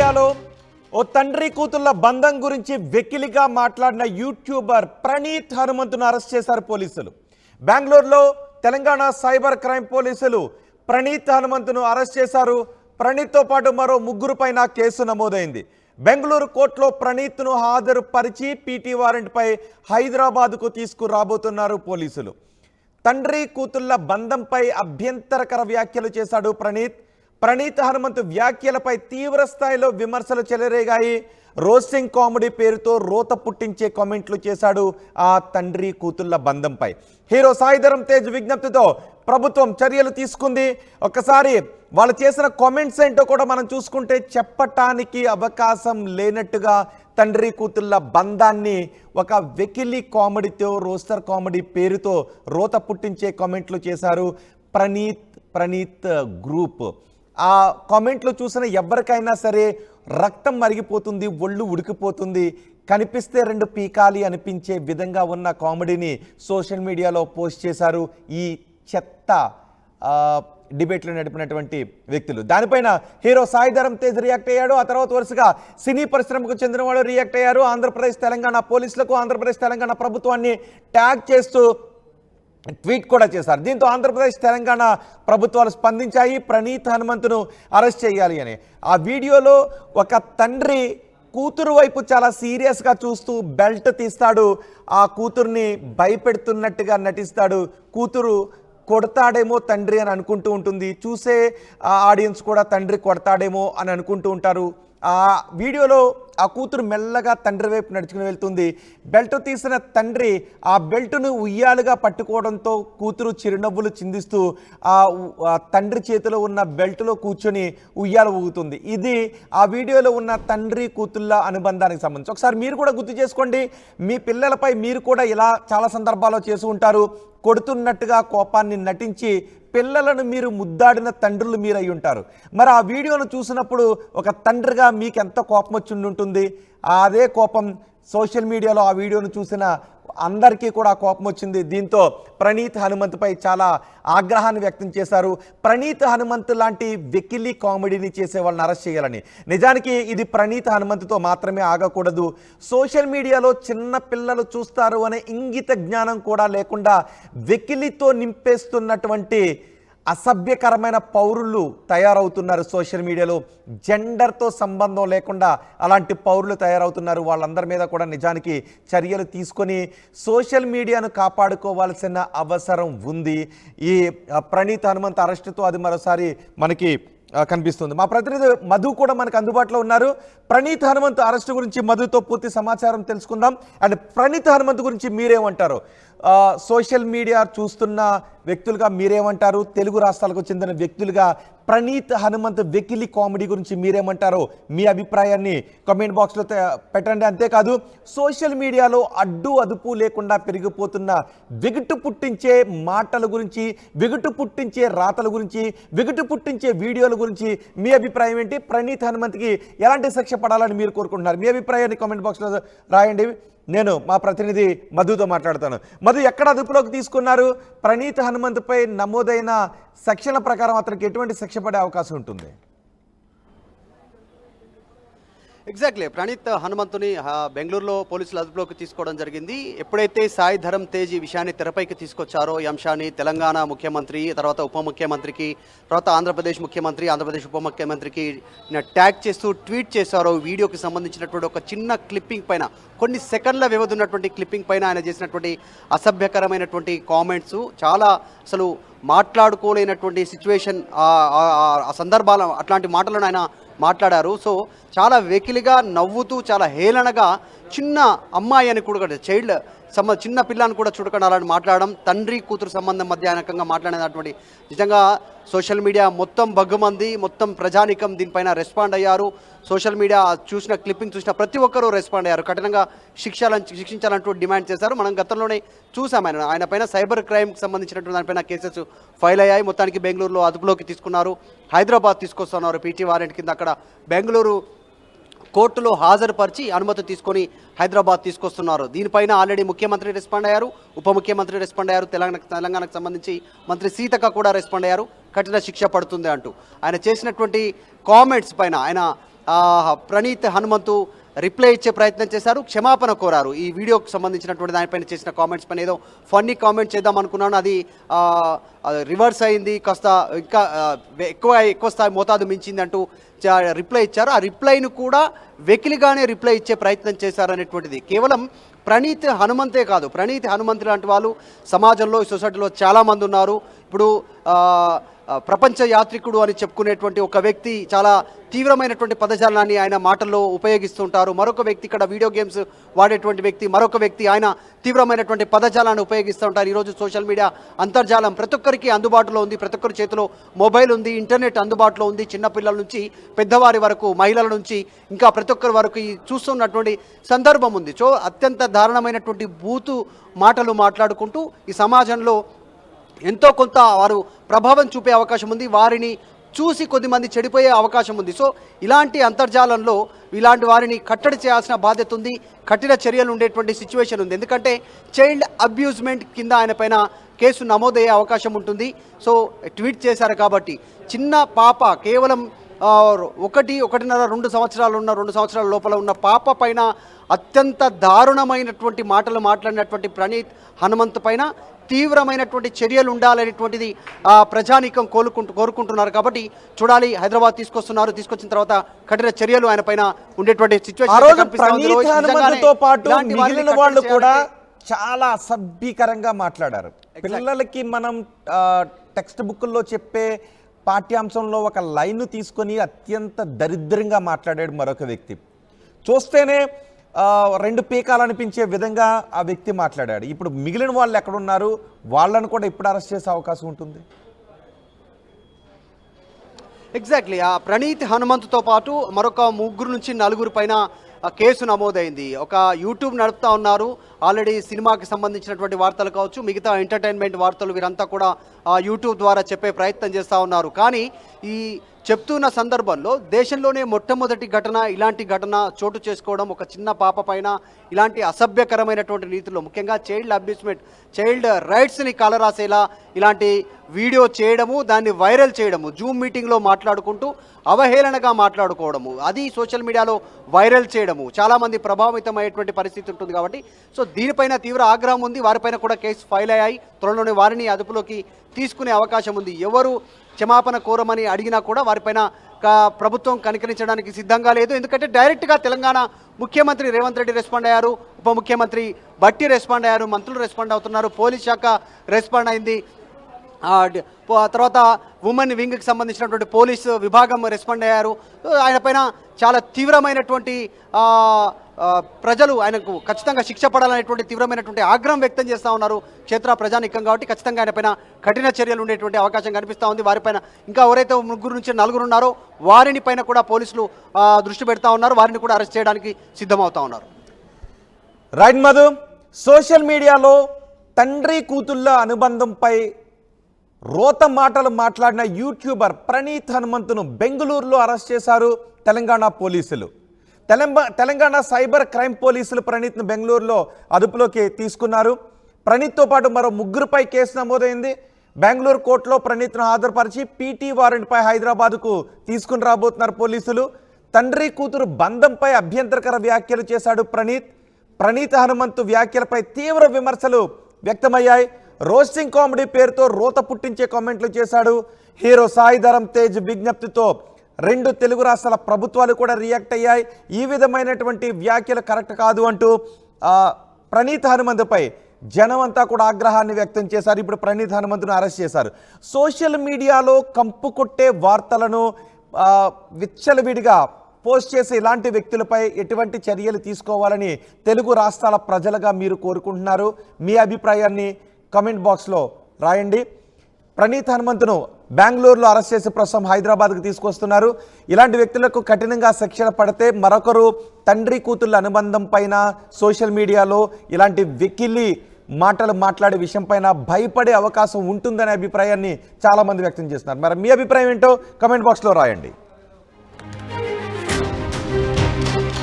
మీడియాలో ఓ తండ్రి కూతుళ్ళ బంధం గురించి వెకిలిగా మాట్లాడిన యూట్యూబర్ ప్రణీత్ హనుమంతును అరెస్ట్ చేశారు పోలీసులు. బెంగళూరులో తెలంగాణ సైబర్ క్రైమ్ పోలీసులు ప్రణీత్ హనుమంతును అరెస్ట్ చేశారు. ప్రణీత్తో పాటు మరో ముగ్గురు పైన కేసు నమోదైంది. బెంగళూరు కోర్టులో ప్రణీత్ను హాజరుపరిచి పీటీ వారెంట్పై హైదరాబాద్కు తీసుకురాబోతున్నారు పోలీసులు. తండ్రి కూతుళ్ళ బంధంపై అభ్యంతరకర వ్యాఖ్యలు చేశాడు ప్రణీత్. ప్రణీత్ హనుమంత్ వ్యాఖ్యలపై తీవ్ర స్థాయిలో విమర్శలు చెలరేగాయి. రోస్టింగ్ కామెడీ పేరుతో రోత పుట్టించే కామెంట్లు చేశాడు ఆ తండ్రి కూతుళ్ళ బంధంపై. హీరో సాయిధరం తేజ్ విజ్ఞప్తితో ప్రభుత్వం చర్యలు తీసుకుంది. ఒక్కసారి వాళ్ళు చేసిన కామెంట్స్ ఏంటో కూడా మనం చూసుకుంటే చెప్పటానికి అవకాశం లేనట్టుగా తండ్రి కూతుళ్ళ బంధాన్ని ఒక వెకిలి కామెడీతో రోస్టర్ కామెడీ పేరుతో రోత పుట్టించే కామెంట్లు చేశారు ప్రణీత్ ప్రణీత్ గ్రూప్. ఆ కామెంట్లో చూసిన ఎవరికైనా సరే రక్తం మరిగిపోతుంది ఒళ్ళు ఉడికిపోతుంది కనిపిస్తే రెండు పీకాలి అనిపించే విధంగా ఉన్న కామెడీని సోషల్ మీడియాలో పోస్ట్ చేశారు ఈ చెత్త డిబేట్లో డిబేట్లు నడిపినటువంటి వ్యక్తులు. దానిపైన హీరో సాయిధరం తేజ్ రియాక్ట్ అయ్యాడు. ఆ తర్వాత వరుసగా సినీ పరిశ్రమకు చెందిన వాళ్ళు రియాక్ట్ అయ్యారు. ఆంధ్రప్రదేశ్ తెలంగాణ పోలీసులకు ఆంధ్రప్రదేశ్ తెలంగాణ ప్రభుత్వాన్ని ట్యాగ్ చేస్తూ ట్వీట్ కూడా చేశారు. దీంతో ఆంధ్రప్రదేశ్ తెలంగాణ ప్రభుత్వాలు స్పందించాయి. ప్రణీత్ హనుమంతును అరెస్ట్ చేయాలి అని. ఆ వీడియోలో ఒక తండ్రి కూతురు వైపు చాలా సీరియస్గా చూస్తూ బెల్ట్ తీస్తాడు. ఆ కూతుర్ని భయపెడుతున్నట్టుగా నటిస్తాడు. కూతురు కొడతాడేమో తండ్రి అని అనుకుంటూ ఉంటుంది. చూసే ఆ ఆడియన్స్ కూడా తండ్రి కొడతాడేమో అని అనుకుంటూ ఉంటారు. ఆ వీడియోలో ఆ కూతురు మెల్లగా తండ్రి వైపు నడుచుకుని వెళ్తుంది. బెల్ట్ తీసిన తండ్రి ఆ బెల్ట్ను ఉయ్యాలుగా పట్టుకోవడంతో కూతురు చిరునవ్వులు చిందిస్తూ ఆ తండ్రి చేతిలో ఉన్న బెల్ట్లో కూర్చొని ఉయ్యాల ఊగుతుంది. ఇది ఆ వీడియోలో ఉన్న తండ్రి కూతుళ్ళ అనుబంధానికి సంబంధించి. ఒకసారి మీరు కూడా గుర్తు చేసుకోండి. మీ పిల్లలపై మీరు కూడా ఇలా చాలా సందర్భాల్లో చేసి ఉంటారు. కొడుతున్నట్టుగా కోపాన్ని నటించి పిల్లలను మీరు ముద్దాడిన తండ్రులు మీరు అయి ఉంటారు. మరి ఆ వీడియోను చూసినప్పుడు ఒక తండ్రిగా మీకు ఎంత కోపం వచ్చి ఉంటుంది అదే కోపం సోషల్ మీడియాలో ఆ వీడియోను చూసిన అందరికీ కూడా కోపం వచ్చింది. దీంతో ప్రణీత్ హనుమంత్పై చాలా ఆగ్రహాన్ని వ్యక్తం చేశారు. ప్రణీత్ హనుమంత్ లాంటి వెకిలి కామెడీని చేసే వాళ్ళని అరెస్ట్ చేయాలని. నిజానికి ఇది ప్రణీత్ హనుమంత్తో మాత్రమే ఆగకూడదు. సోషల్ మీడియాలో చిన్న పిల్లలు చూస్తారు అనే ఇంగిత జ్ఞానం కూడా లేకుండా వెకిలితో నింపేస్తున్నటువంటి అసభ్యకరమైన పౌరులు తయారవుతున్నారు సోషల్ మీడియాలో. జెండర్తో సంబంధం లేకుండా అలాంటి పౌరులు తయారవుతున్నారు. వాళ్ళందరి మీద కూడా నిజానికి చర్యలు తీసుకొని సోషల్ మీడియాను కాపాడుకోవాల్సిన అవసరం ఉంది. ఈ ప్రణీత్ హనుమంత్ అరెస్టుతో అది మరోసారి మనకి కనిపిస్తుంది. మా ప్రతినిధి మధు కూడా మనకు అందుబాటులో ఉన్నారు. ప్రణీత్ హనుమంత్ అరెస్టు గురించి మధుతో పూర్తి సమాచారం తెలుసుకుందాం. అండ్ ప్రణీత్ హనుమంత్ గురించి మీరేమంటారు? సోషల్ మీడియా చూస్తున్న వ్యక్తులుగా మీరేమంటారు? తెలుగు రాష్ట్రాలకు చెందిన వ్యక్తులుగా ప్రణీత్ హనుమంత్ వెకిలి కామెడీ గురించి మీరేమంటారో? మీ అభిప్రాయాన్ని కామెంట్ బాక్స్లో పెట్టండి. అంతేకాదు సోషల్ మీడియాలో అడ్డు అదుపు లేకుండా పెరిగిపోతున్న విగటు పుట్టించే మాటల గురించి విగటు పుట్టించే రాతల గురించి విగటు పుట్టించే వీడియోల గురించి మీ అభిప్రాయం ఏంటి? ప్రణీత్ హనుమంత్కి ఎలాంటి శిక్ష పడాలని మీరు కోరుకుంటున్నారు? మీ అభిప్రాయాన్ని కామెంట్ బాక్స్లో రాయండి. నేను మా ప్రతినిధి మధుతో మాట్లాడతాను. మధు ఎక్కడ అదుపులోకి తీసుకున్నారు? ప్రణీత్ హనుమంత్పై నమోదైన సెక్షన్ల ప్రకారం అతనికి ఎటువంటి శిక్ష పడే అవకాశం ఉంటుంది? ఎగ్జాక్ట్లీ ప్రణీత్ హనుమంతుని బెంగళూరులో పోలీసులు అదుపులోకి తీసుకోవడం జరిగింది. ఎప్పుడైతే సాయి ధరం తేజ్ ఈ విషయాన్ని తెరపైకి తీసుకొచ్చారో ఈ అంశాన్ని తెలంగాణ ముఖ్యమంత్రి తర్వాత ఉప ముఖ్యమంత్రికి తర్వాత ఆంధ్రప్రదేశ్ ముఖ్యమంత్రి ఆంధ్రప్రదేశ్ ఉప ముఖ్యమంత్రికి ట్యాగ్ చేస్తూ ట్వీట్ చేశారో వీడియోకి సంబంధించినటువంటి ఒక చిన్న క్లిప్పింగ్ పైన కొన్ని సెకండ్ల వ్యవధి ఉన్నటువంటి క్లిప్పింగ్ పైన ఆయన చేసినటువంటి అసభ్యకరమైనటువంటి కామెంట్స్ చాలా అసలు మాట్లాడుకోలేనటువంటి సిచ్యువేషన్ ఆ సందర్భాల అట్లాంటి మాటలను ఆయన మాట్లాడారు. సో చాలా వెకిలిగా నవ్వుతూ చాలా హేళనగా చిన్న అమ్మాయి అని కూడా చైల్డ్ సమ చిన్న పిల్లని కూడా చూడకుండా అలాంటి మాట్లాడడం తండ్రి కూతురు సంబంధం మధ్య అనకంగా మాట్లాడినటువంటి నిజంగా సోషల్ మీడియా మొత్తం బగ్గుమంది మొత్తం ప్రజానికం దీనిపైన రెస్పాండ్ అయ్యారు. సోషల్ మీడియా చూసిన క్లిప్పింగ్ చూసిన ప్రతి ఒక్కరూ రెస్పాండ్ అయ్యారు. కఠినంగా శిక్షాలని శిక్షించాలంటూ డిమాండ్ చేశారు. మనం గతంలోనే చూసాం ఆయన. ఆయన పైన సైబర్ క్రైమ్కి సంబంధించినటువంటి దానిపైన కేసెస్ ఫైల్ అయ్యాయి. మొత్తానికి బెంగళూరులో అదుపులోకి తీసుకున్నారు. హైదరాబాద్ తీసుకొస్తున్నారు. పీటీ వారెంట్ కింద అక్కడ బెంగళూరు కోర్టులో హాజరుపరిచి అనుమతి తీసుకొని హైదరాబాద్ తీసుకొస్తున్నారు. దీనిపైన ఆల్రెడీ ముఖ్యమంత్రి రెస్పాండ్ అయ్యారు. ఉప ముఖ్యమంత్రి రెస్పాండ్ అయ్యారు. తెలంగాణ తెలంగాణకు సంబంధించి మంత్రి సీతక్క కూడా రెస్పాండ్ అయ్యారు. కఠిన శిక్ష పడుతుంది అంటూ. ఆయన చేసినటువంటి కామెంట్స్ పైన ఆయన ప్రణీత్ హనుమంతు రిప్లై ఇచ్చే ప్రయత్నం చేశారు క్షమాపణ కోరారు. ఈ వీడియోకి సంబంధించినటువంటి దానిపైన చేసిన కామెంట్స్ పైన ఏదో ఫన్నీ కామెంట్ చేద్దాం అనుకున్నాను. అది రివర్స్ అయింది కాస్త ఇంకా ఎక్కువ ఎక్కువ స్థాయి మోతాదు మించింది అంటూ చా- రిప్లై ఇచ్చారు. ఆ రిప్లైను కూడా వెకిలిగానే రిప్లై ఇచ్చే ప్రయత్నం చేశారనేటువంటిది. కేవలం ప్రణీత్ హనుమంతే కాదు. ప్రణీత్ హనుమంత్ లాంటి వాళ్ళు సమాజంలో ఈ సొసైటీలో చాలామంది ఉన్నారు. ఇప్పుడు ప్రపంచ యాత్రికుడు అని చెప్పుకునేటువంటి ఒక వ్యక్తి చాలా తీవ్రమైనటువంటి పదజాలాన్ని ఆయన మాటల్లో ఉపయోగిస్తుంటారు. మరొక వ్యక్తి ఇక్కడ వీడియో గేమ్స్ వాడేటువంటి వ్యక్తి మరొక వ్యక్తి ఆయన తీవ్రమైనటువంటి పదజాలాన్ని ఉపయోగిస్తూ ఉంటారు ఈరోజు సోషల్ మీడియా అంతర్జాలం ప్రతి ఒక్కరికి అందుబాటులో ఉంది. ప్రతి ఒక్కరి చేతిలో మొబైల్ ఉంది ఇంటర్నెట్ అందుబాటులో ఉంది. చిన్నపిల్లల నుంచి పెద్దవారి వరకు మహిళల నుంచి ఇంకా ప్రతి ఒక్కరి వరకు ఈ చూస్తున్నటువంటి సందర్భం ఉంది. సో అత్యంత దారుణమైనటువంటి బూతు మాటలు మాట్లాడుకుంటూ ఈ సమాజంలో ఎంతో కొంత వారు ప్రభావం చూపే అవకాశం ఉంది. వారిని చూసి కొద్దిమంది చెడిపోయే అవకాశం ఉంది. సో ఇలాంటి అంతర్జాలంలో ఇలాంటి వారిని కట్టడి చేయాల్సిన బాధ్యత ఉంది. కఠిన చర్యలు ఉండేటువంటి సిచ్యువేషన్ ఉంది. ఎందుకంటే చైల్డ్ అబ్యూజ్మెంట్ కింద ఆయన పైన కేసు నమోదయ్యే అవకాశం ఉంటుంది. సో ట్వీట్ చేశారు కాబట్టి చిన్న పాప కేవలం ఒకటి ఒకటిన్నర రెండు సంవత్సరాలు ఉన్న రెండు సంవత్సరాల లోపల ఉన్న పాప పైన అత్యంత దారుణమైనటువంటి మాటలు మాట్లాడినటువంటి ప్రణీత్ హనుమంత్ పైన తీవ్రమైనటువంటి చర్యలు ఉండాలనేటువంటిది ఆ, ప్రజానీకం కోరుకుంటూ కోరుకుంటున్నారు కాబట్టి చూడాలి హైదరాబాద్ తీసుకొస్తున్నారు తీసుకొచ్చిన తర్వాత కఠిన చర్యలు ఆయన పైన ఉండేటువంటి సిచ్యువేషన్ వాళ్ళు కూడా చాలా అసభ్యకరంగా మాట్లాడారు. పిల్లలకి మనం టెక్స్ట్ బుక్ల్లో చెప్పే పాఠ్యాంశంలో ఒక లైన్ తీసుకొని అత్యంత దరిద్రంగా మాట్లాడాడు మరొక వ్యక్తి. చూస్తేనే రెండు పీకాలు అనిపించే విధంగా ఆ వ్యక్తి మాట్లాడాడు. ఇప్పుడు మిగిలిన వాళ్ళు ఎక్కడున్నారు? వాళ్ళను కూడా ఇప్పుడు అరెస్ట్ చేసే అవకాశం ఉంటుంది. ఎగ్జాక్ట్లీ ఆ ప్రణీత్ హనుమంత్తో పాటు మరొక ముగ్గురు నుంచి నలుగురు పైన కేసు నమోదైంది. ఒక యూట్యూబ్ నడుపుతా ఉన్నారు. ఆల్రెడీ సినిమాకి సంబంధించినటువంటి వార్తలు కావచ్చు మిగతా ఎంటర్టైన్మెంట్ వార్తలు వీరంతా కూడా యూట్యూబ్ ద్వారా చెప్పే ప్రయత్నం చేస్తూ ఉన్నారు. కానీ ఈ చెప్తున్న సందర్భంలో దేశంలోనే మొట్టమొదటి ఘటన ఇలాంటి ఘటన చోటు చేసుకోవడం ఒక చిన్న పాప పైన ఇలాంటి అసభ్యకరమైనటువంటి రీతిలో ముఖ్యంగా చైల్డ్ అబ్యూస్మెంట్ చైల్డ్ రైట్స్ని కాలరాసేలా ఇలాంటి వీడియో చేయడము దాన్ని వైరల్ చేయడము జూమ్ మీటింగ్లో మాట్లాడుకుంటూ అవహేళనగా మాట్లాడుకోవడము అది సోషల్ మీడియాలో వైరల్ చేయడము చాలామంది ప్రభావితమయ్యేటువంటి పరిస్థితి ఉంటుంది కాబట్టి సో దీనిపైన తీవ్ర ఆగ్రహం ఉంది. వారిపైన కూడా కేసు ఫైల్ అయ్యాయి. త్వరలోనే వారిని అదుపులోకి తీసుకునే అవకాశం ఉంది. ఎవరు క్షమాపణ కోరమని అడిగినా కూడా వారిపైన ప్రభుత్వం కనికరించడానికి సిద్ధంగా లేదు. ఎందుకంటే డైరెక్ట్గా తెలంగాణ ముఖ్యమంత్రి రేవంత్ రెడ్డి రెస్పాండ్ అయ్యారు. ఉప ముఖ్యమంత్రి బట్టి రెస్పాండ్ అయ్యారు. మంత్రులు రెస్పాండ్ అవుతున్నారు. పోలీస్ శాఖ రెస్పాండ్ అయింది. తర్వాత ఉమెన్ వింగ్కి సంబంధించినటువంటి పోలీసు విభాగం రెస్పాండ్ అయ్యారు. ఆయన పైన చాలా తీవ్రమైనటువంటి ప్రజలు ఆయనకు ఖచ్చితంగా శిక్ష పడాలనేటువంటి తీవ్రమైనటువంటి ఆగ్రహం వ్యక్తం చేస్తూ ఉన్నారు. క్షేత్ర ప్రజానికం కాబట్టి ఖచ్చితంగా ఆయనపైన కఠిన చర్యలు ఉండేటువంటి అవకాశం కనిపిస్తూ ఉంది. వారిపైన ఇంకా ఎవరైతే ముగ్గురు నుంచి నలుగురు ఉన్నారో వారిని పైన కూడా పోలీసులు దృష్టి పెడతా ఉన్నారు. వారిని కూడా అరెస్ట్ చేయడానికి సిద్ధమవుతా ఉన్నారు. రైట్ మధు సోషల్ మీడియాలో తండ్రి కూతుళ్ళ అనుబంధంపై రోత మాటలు మాట్లాడిన యూట్యూబర్ ప్రణీత్ హనుమంతును బెంగళూరులో అరెస్ట్ చేశారు తెలంగాణ పోలీసులు. తెలంగా తెలంగాణ సైబర్ క్రైమ్ పోలీసులు ప్రణీత్ను బెంగళూరులో అదుపులోకి తీసుకున్నారు. ప్రణీత్తో పాటు మరో ముగ్గురుపై కేసు నమోదైంది. బెంగళూరు కోర్టులో ప్రణీత్ను హాజరుపరిచి పీటీ వారెంట్పై హైదరాబాద్కు తీసుకుని రాబోతున్నారు పోలీసులు. తండ్రి కూతురు బంధంపై అభ్యంతరకర వ్యాఖ్యలు చేశాడు ప్రణీత్. ప్రణీత్ హనుమంతు వ్యాఖ్యలపై తీవ్ర విమర్శలు వ్యక్తమయ్యాయి. రోస్టింగ్ కామెడీ పేరుతో రోత పుట్టించే కామెంట్లు చేశాడు. హీరో సాయిధరం తేజ్ విజ్ఞప్తితో రెండు తెలుగు రాష్ట్రాల ప్రభుత్వాలు కూడా రియాక్ట్ అయ్యాయి. ఈ విధమైనటువంటి వ్యాఖ్యలు కరెక్ట్ కాదు అంటూ ప్రణీత్ హనుమంతుపై జనం అంతా కూడా ఆగ్రహాన్ని వ్యక్తం చేశారు. ఇప్పుడు ప్రణీత్ హనుమంతును అరెస్ట్ చేశారు. సోషల్ మీడియాలో కంపు కొట్టే వార్తలను విచ్చలవిడిగా పోస్ట్ చేసే ఇలాంటి వ్యక్తులపై ఎటువంటి చర్యలు తీసుకోవాలని తెలుగు రాష్ట్రాల ప్రజలుగా మీరు కోరుకుంటున్నారు. మీ అభిప్రాయాన్ని కమెంట్ బాక్స్లో రాయండి. ప్రణీత్ హనుమంతును బెంగళూరులో అరెస్ట్ చేసి ప్రస్తుతం హైదరాబాద్కు తీసుకొస్తున్నారు. ఇలాంటి వ్యక్తులకు కఠినంగా శిక్షణ పడితే మరొకరు తండ్రి కూతుళ్ళ అనుబంధం పైన సోషల్ మీడియాలో ఇలాంటి వెకిలి మాటలు మాట్లాడే విషయం పైన భయపడే అవకాశం ఉంటుందనే అభిప్రాయాన్ని చాలామంది వ్యక్తం చేస్తున్నారు. మరి మీ అభిప్రాయం ఏంటో కమెంట్ బాక్స్లో రాయండి.